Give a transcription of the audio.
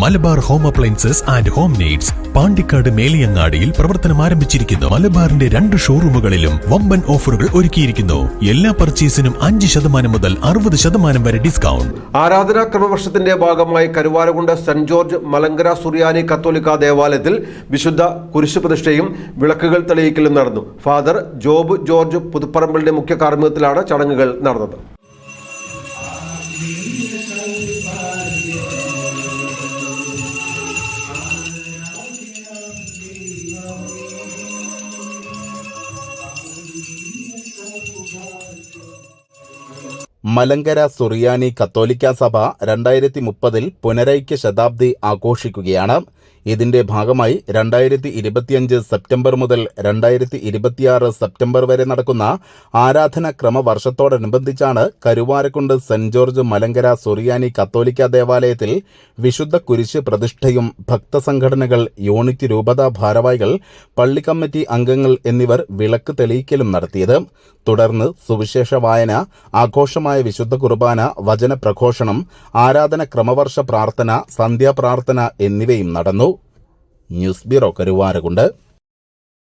Malabar home appliances and home needs Pandikkad മേലിയങ്ങാടിയിൽ പ്രവർത്തനം ആരംഭിച്ചിരിക്കുന്നു. മലബാറിന്റെ രണ്ട് ഷോറൂമുകളിലും വമ്പൻ ഓഫറുകൾ ഒരുക്കിയിരിക്കുന്നു. എല്ലാ പർച്ചേസിനും അഞ്ച് ശതമാനം മുതൽ അറുപത് ശതമാനം വരെ ഡിസ്കൗണ്ട്. ആരാധനാ ക്രമവർഷത്തിന്റെ ഭാഗമായി കരുവാരകുണ്ട് സെന്റ് ജോർജ് മലങ്കര സുറിയാനി കത്തോലിക്ക ദേവാലയത്തിൽ വിശുദ്ധ കുരിശ് പ്രതിഷ്ഠയും വിളക്കുകൾ തെളിയിക്കലും നടന്നു. ഫാദർ ജോബ് ജോർജ് പുതുപ്പറമ്പിളിന്റെ മുഖ്യ കാർമ്മികത്തിലാണ് ചടങ്ങുകൾ നടന്നത്. മലങ്കര സുറിയാനി കത്തോലിക്ക സഭ രണ്ടായിരത്തി മുപ്പതിൽ പുനരൈക്യ ശതാബ്ദി ആഘോഷിക്കുകയാണ്. ഇതിന്റെ ഭാഗമായി രണ്ടായിരത്തി ഇരുപത്തിയഞ്ച് സെപ്റ്റംബർ മുതൽ രണ്ടായിരത്തി ഇരുപത്തിയാറ് സെപ്റ്റംബർ വരെ നടക്കുന്ന ആരാധനാക്രമ വർഷത്തോടനുബന്ധിച്ചാണ് കരുവാരക്കുണ്ട് സെന്റ് ജോർജ് മലങ്കര സുറിയാനി കത്തോലിക്ക ദേവാലയത്തിൽ വിശുദ്ധ കുരിശ് പ്രതിഷ്ഠയും ഭക്തസംഘടനകൾ യൂണിറ്റ് രൂപതാ ഭാരവാഹികൾ പള്ളി കമ്മിറ്റി അംഗങ്ങൾ എന്നിവർ വിളക്ക് തെളിയിക്കലും നടത്തിയത്. തുടർന്ന് സുവിശേഷ വായന ആഘോഷമായ വിശുദ്ധ കുർബാന വചന പ്രഘോഷണം ആരാധന ക്രമവർഷ പ്രാർത്ഥന സന്ധ്യാപ്രാർത്ഥന എന്നിവയും നടന്നു. News bureau Karuvarakundu.